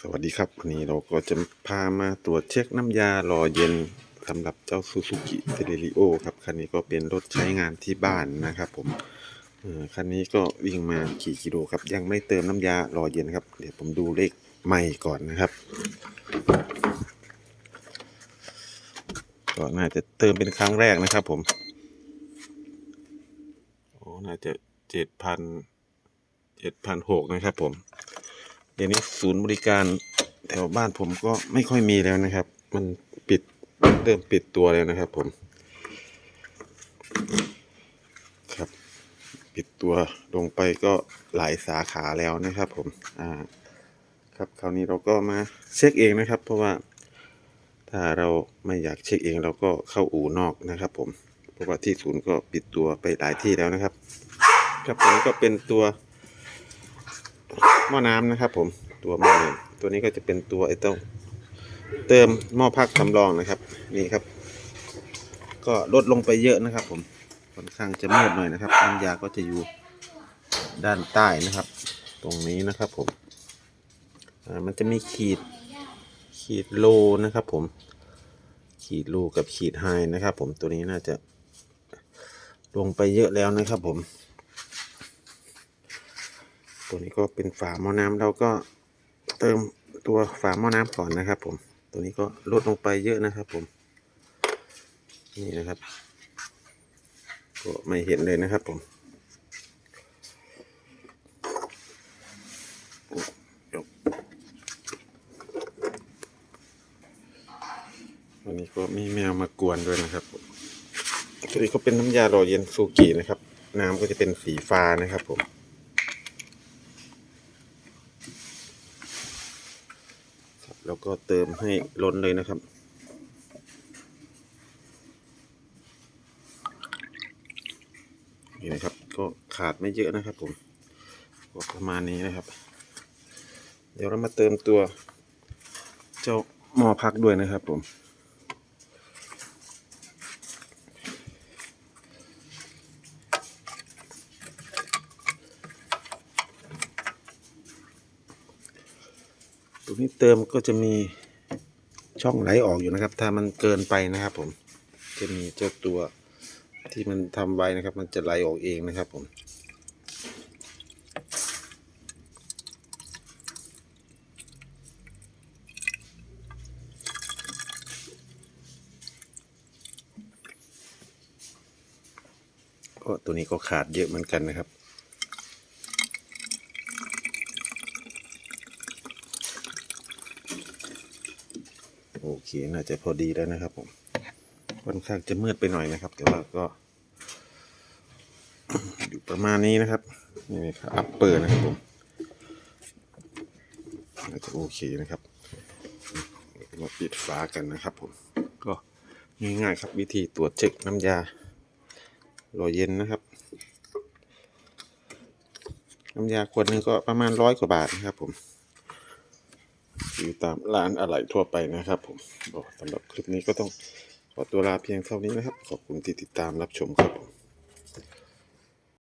สวัสดีครับวันนี้เราก็จะพามาตรวจเช็คน้ำยาหล่อเย็นสำหรับเจ้า Suzuki c e l e r i o ครับคันนี้ก็เป็นรถใช้งานที่บ้านนะครับ ผมคันนี้ก็วิ่งมากี่กิโลครับ ยังไม่เติมน้ำยาหล่อเย็นครับ เดี๋ยวผมดูเลขใหม่ก่อนนะครับ ก็น่าจะเติมเป็นครั้งแรกนะครับ ผมโอ้น่าจะเจ็ดพันเจ็ดพันหกนะครับ ผม เดี๋ยวนี้ศูนย์บริการแถวบ้านผมก็ไม่ค่อยมีแล้วนะครับ มันปิดเริ่มปิดตัวแล้วนะครับผม ครับ ปิดตัวลงไปก็หลายสาขาแล้วนะครับผม อ่า ครับคราวนี้เราก็มาเช็คเองนะครับ เพราะว่าถ้าเราไม่อยากเช็คเองเราก็เข้าอู่นอกนะครับ ผม เพราะว่าที่ศูนย์ก็ปิดตัวไปหลายที่แล้วนะครับ ครับผมก็เป็นตัว หม้อน้ำนะครับ ผมตัวหม้อน้ำตัวนี้ก็จะเป็นตัวไอ้ต้องเติมหม้อพักสำรองนะครับ นี่ครับ ก็ลดลงไปเยอะนะครับ ผมค่อนข้างจะมืดหน่อยนะครับน้ำยาก็จะอยู่ด้านใต้นะครับ ตรงนี้นะครับ ผมมันจะมีขีดขีดโลนะครับ ผม ขีดโลกับขีดไฮนะครับ ผมตัวนี้น่าจะลงไปเยอะแล้วนะครับ ผม ตัวนี้ก็เป็นฝาหม้อน้ำเราก็เติมตัวฝาหม้อน้ำก่อนนะครับ ผม ตัวนี้ก็ลดลงไปเยอะนะครับ ผม นี่นะครับ ก็ไม่เห็นเลยนะครับ ผมวันนี้ก็มีแมวมากวนด้วยนะครับตัวนี้ก็เป็นน้ำยาหล่อเย็นซูกินะครับ น้ำก็จะเป็นสีฟ้านะครับผม ครับ แล้วก็เติมให้ล้นเลยนะครับ นี่นะครับ ก็ขาดไม่เยอะนะครับผมก็ประมาณนี้นะครับ เดี๋ยวเรามาเติมตัว เจ้าหม้อพักด้วยนะครับผม รงนี้เติมก็จะมีช่องไหลออกอยู่นะครับ ถ้ามันเกินไปนะครับ ผม จะมีเจ้าตัวที่มันทำไว้นะครับ มันจะไหลออกเองนะครับ ผมก็ตัวนี้ก็ขาดเยอะเหมือนกันนะครับ โอเค น่าจะพอดีแล้วนะครับผมค่อนข้างจะมืดไปหน่อยนะครับ แต่ว่าก็ อยู่ประมาณนี้นะครับ นี่นครับอัปเปอร์นะครับผมน่าจะโอเคนะครับมาปิดฝากันนะครับผม ก็ง่ายๆครับวิธีตรวจเช็คน้ำยาหล่อเย็นนะครับ น้ำยาขวดหนึ่งก็ประมาณร้อยกว่าบาทนะครับผม อยู่ตามร้านอะไหล่ทั่วไปนะครับผมสำหรับคลิปนี้ก็ต้องขอตัวลาเพียงเท่านี้นะครับ ขอบคุณที่ติดตามรับชมครับผม